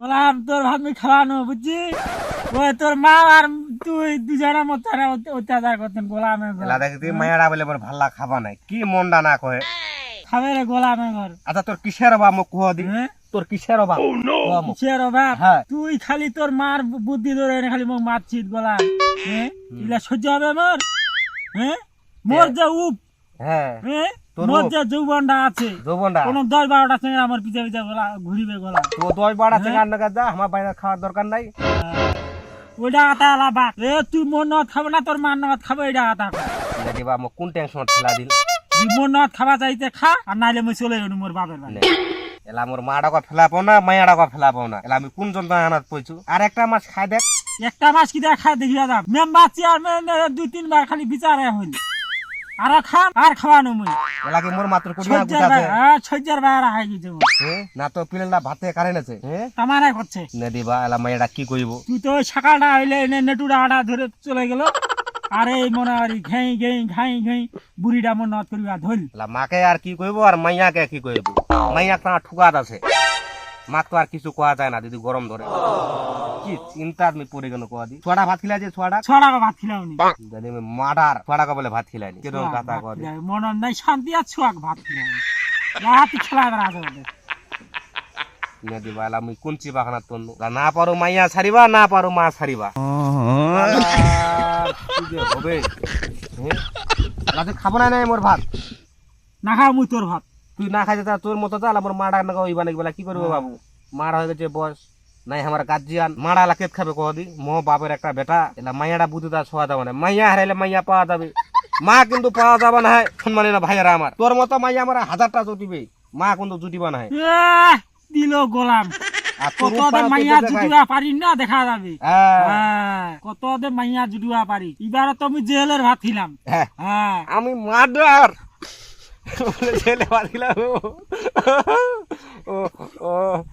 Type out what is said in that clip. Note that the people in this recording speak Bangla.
তোর ভাত আমি খাওয়ানো বুঝছি? ওই তোর মা আর তুই দুজনের মতো অত্যাচার করতেন গোলামের ঘর দেখি মায়াটা বলে মোর ভাল্লা খাবা নাই। কি মনটা না কহে? খাবে রে গোলামের ঘর আচ্ছা তোর কিসের অভাব মোক কুহ দি? হ্যাঁ? তোর কিসের অভাব? মোক। কিসের অভাব? হ্যাঁ। তুই খালি তোর মার বুদ্ধি ধরে এনে খালি মোক মারছিস গোলাম। হ্যাঁ? সহ্য হবে মোর? হ্যাঁ? মোর যে উপ। হ্যাঁ। হ্যাঁ? মোর যে যৌবনটা আছে যৌবনটা? কোন দশ বারোটা সঙ্গে আমার পিছে পিছে গোলা ঘুরিবে গোলা। তো দশ বারোটা হ্যাঁ। নাকা যা আমার বাইরে খাওয়ার দরকার নাই। ওইটা আলাদা এ তুই মোর নদ খাবে না তোর মার নদ খাবে এইটা কথা দেখি বা মোক কোন টেনশন ঠেলা দিল? তুই মোর নদ খাবা চাইতে খা আর নাইলে মই চলে যাব মোর বাপের বাড়ি। এলা মোর না এলা আমি কোন যন্ত্রণাত পড়ছু? আর একটা মাছ খাই দেখ। একটা মাছ কি দেখা দেখিয়া যাম। মেম্বার চেয়ারম্যান দুই তিনবার খালি বিচারে হইল আর খাম আর খাওয়ানো মই। এলা কি মোর মাত্র কুড়িয়া হ্যাঁ, বাইরে হাই গেছে? না তো পিলেনটা ভাতে কারেন আছে তামারাই করছে। নে দিবা এলা মায়াটা কি কইব? তুই তো সকালটা হইলে এনে নেটুরা আটা ধরে চলে গেল। আর এই মনে ঘেই ঘেই ঘাই ঘেই বুড়িটা মন নদ করিবা এলা মাকে আর কি কইব আর মাইয়াকে কি কইব? মাইয়াক তো ঠুকাত আছে। তো আর কিছু কোয়া যায় না দিদি গরম ধরে। কি চিন্তা আমি পড়ে গেল কোয়া দি ছড়া ভাত খিলা যে ছড়া ছড়া ভাত খিলাও নি যদি আমি মাডার ছড়া বলে ভাত খিলাইনি কীরকম কথা কোয়া দি মন নাই শান্তি আর ছুয়াক ভাত খিলাও রাত খেলা বেড়া আছে ওদের। নে দিবা এলা মুই কোন চিবাখানা তন্নু। এলা না পারো মাইয়া ছাড়িবা না পারো মা ছাড়িবা। হবে? তুই খাব না নাই মোর ভাত? না খাও মুই তোর ভাত। তুই না খাইতে তোর মতো চাল আমার মাডা না ওইবা নাকি বলে? কি করব বাবু? মার হয়ে গেছে বয়স নাই আমার গার্জিয়ান। মারা এলা কেত খাবে কদি মো বাপের একটা বেটা। এলা মাইয়াটা বুঝতে তার ছোঁয়া যাবে না মাইয়া হারাইলে মাইয়া পাওয়া যাবে। মা কিন্তু পাওয়া যাবে না হয় সম্মানী না ভাইয়ারা আমার। তোর মতো মাইয়া আমার হাজারটা জুটিবে। মা কিন্তু জুটিবা না দিল গোলাম। কত মাইয়া। জুটুয়া পারি না দেখা যাবে। হ্যাঁ, হ্যাঁ, কত মাইয়া জুটুয়া পারি। এবারে তো আমি জেলের ভাত খিলাম। হ্যাঁ। হ্যাঁ। le va a tirar. Oh, oh.